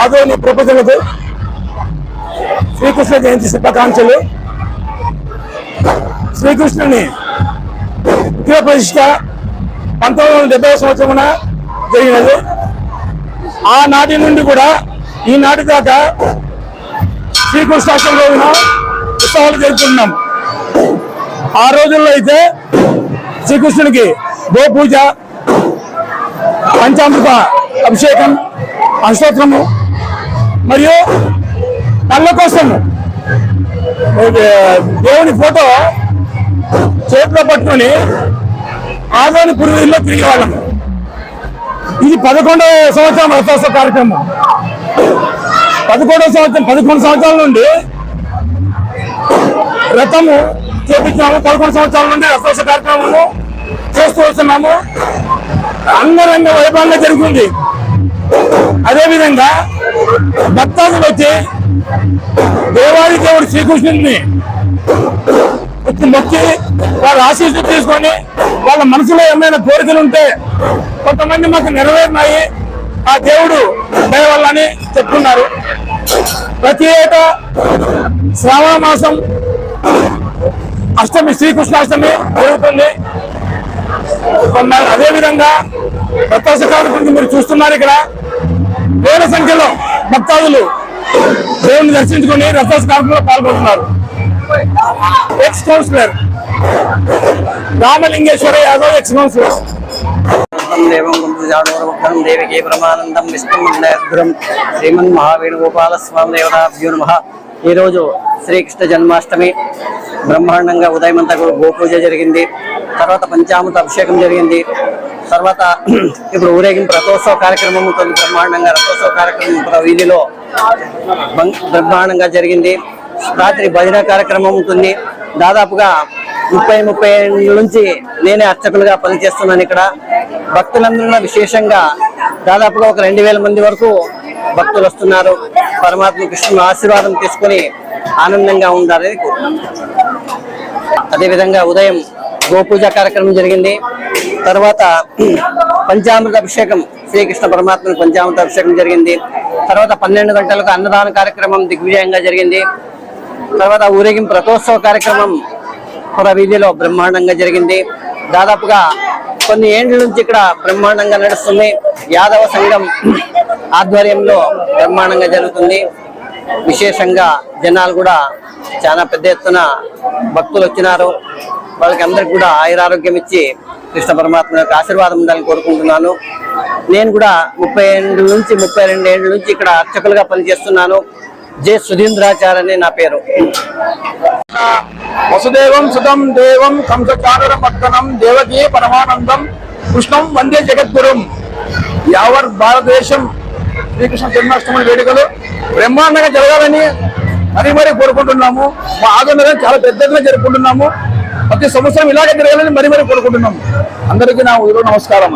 ఆదోని ప్రపంచలకు శ్రీకృష్ణ జయంతి శుభాకాంక్షలు. శ్రీకృష్ణుని విగ్రహ ప్రతిష్ట పంతొమ్మిది వందల డెబ్బై సంవత్సరమున జరిగినది. ఆనాటి నుండి కూడా ఈనాటి దాకా శ్రీకృష్ణాష్టమి రోజున ఉత్సవాలు జరుపుకుంటున్నాం. ఆ రోజుల్లో అయితే శ్రీకృష్ణునికి గోపూజ పంచామృత అభిషేకం అష్టోత్తరము మరియు నల్ల కోసం. దేవుని ఫోటో చేతిలో పట్టుకొని ఆదాని పూర్వీకుల్లో తిరిగేవాళ్ళం. ఇది పదకొండవ సంవత్సరం రథోత్సవ కార్యక్రమం. పదకొండవ సంవత్సరం పదకొండు సంవత్సరాల నుండి రథము చేపించాము పదకొండు సంవత్సరాల నుండి రథోత్సవ కార్యక్రమము చేస్తూ వస్తున్నాము. అంగరంగ వైభవంగా జరుగుతుంది. అదేవిధంగా భక్తాదులు వచ్చి దేవాది దేవుడు శ్రీకృష్ణుడిని వచ్చి మొక్కి వాళ్ళ ఆశీస్సులు తీసుకొని వాళ్ళ మనసులో ఏమైనా కోరికలు ఉంటే కొంతమంది మాకు నెరవేరినాయి. ఆ దేవుడు దయవల్లని చెప్తున్నారు ప్రతి ఏటా శ్రావణ మాసం అష్టమి శ్రీకృష్ణాష్టమి జరుగుతుంది. అదేవిధంగా ప్రత్యక్ష కార్యక్రమం మీరు చూస్తున్నారు ఇక్కడ. వేల సంఖ్యలో భక్తాదులు దేవుని దర్శించుకొని రథోత్సవ కార్యక్రమంలో పాల్గొంటున్నారు. Ex councillor Ramalingeswara Yadav ex councillor దేవం గుంజాడోరముఖం దేవికి బ్రహ్మానందం విష్ణు నేత్రం శ్రీమన్ మహావేణుగోపాల స్వామి దేవతాభ్యో నమ. ఈరోజు శ్రీకృష్ణ జన్మాష్టమి. బ్రహ్మాండంగా ఉదయం అంతా గోపూజ జరిగింది. తర్వాత పంచామృత అభిషేకం జరిగింది. తర్వాత ఇప్పుడు ఊరేగింపు రథోత్సవ కార్యక్రమం ఉంటుంది బ్రహ్మాండంగా రథోత్సవ కార్యక్రమం వీధిలో బ్రహ్మాండంగా జరిగింది. రాత్రి భజన కార్యక్రమం ఉంటుంది. దాదాపుగా ముప్పై ముప్పై నుంచి నేనే అర్చకులుగా పనిచేస్తున్నాను ఇక్కడ. భక్తులందరూ విశేషంగా దాదాపుగా ఒక రెండు వేల మంది వరకు భక్తులు వస్తున్నారు. పరమాత్మ కృష్ణుని ఆశీర్వాదం తీసుకొని ఆనందంగా ఉండాలని కోరుతున్నాను అదేవిధంగా ఉదయం గోపూజ కార్యక్రమం జరిగింది. తర్వాత పంచామృత అభిషేకం శ్రీకృష్ణ పరమాత్మని పంచామృత అభిషేకం జరిగింది. తర్వాత పన్నెండు గంటలకు అన్నదాన కార్యక్రమం దిగ్విజయంగా జరిగింది. తర్వాత ఊరేగింపు రథోత్సవ కార్యక్రమం పుర వీధిలో బ్రహ్మాండంగా జరిగింది. దాదాపుగా కొన్ని ఏండ్ల నుంచి ఇక్కడ బ్రహ్మాండంగా నడుస్తుంది. యాదవ సంఘం ఆధ్వర్యంలో బ్రహ్మాండంగా జరుగుతుంది. విశేషంగా జనాలు కూడా చాలా పెద్ద ఎత్తున భక్తులు వచ్చినారు. వాళ్ళకి అందరికి కూడా ఆయురారోగ్యం ఇచ్చి కృష్ణ పరమాత్మ యొక్క ఆశీర్వాదం ఉండాలని కోరుకుంటున్నాను. నేను కూడా ముప్పై ఏళ్ళ నుంచి ముప్పై రెండు ఏళ్ళ నుంచి ఇక్కడ అర్చకులుగా పనిచేస్తున్నాను. జె సుధీంద్రాచార్య అని నా పేరు. వసుదేవం సుతం దేవం కంసచారుర పట్టణం దేవకీ పరమానందం కృష్ణం వందే జగద్గురం. యావత్ భారతదేశం శ్రీకృష్ణ జన్మాష్టమి వేడుకలు బ్రహ్మాండంగా జరగాలని మరీ మరీ కోరుకుంటున్నాము. మా ఆందోళన చాలా పెద్దగా జరుపుకుంటున్నాము. ప్రతి సంవత్సరం ఇలాగే తిరగాలని మరీ మరీ కోరుకుంటున్నాం. అందరికీ నా ఊరు నమస్కారం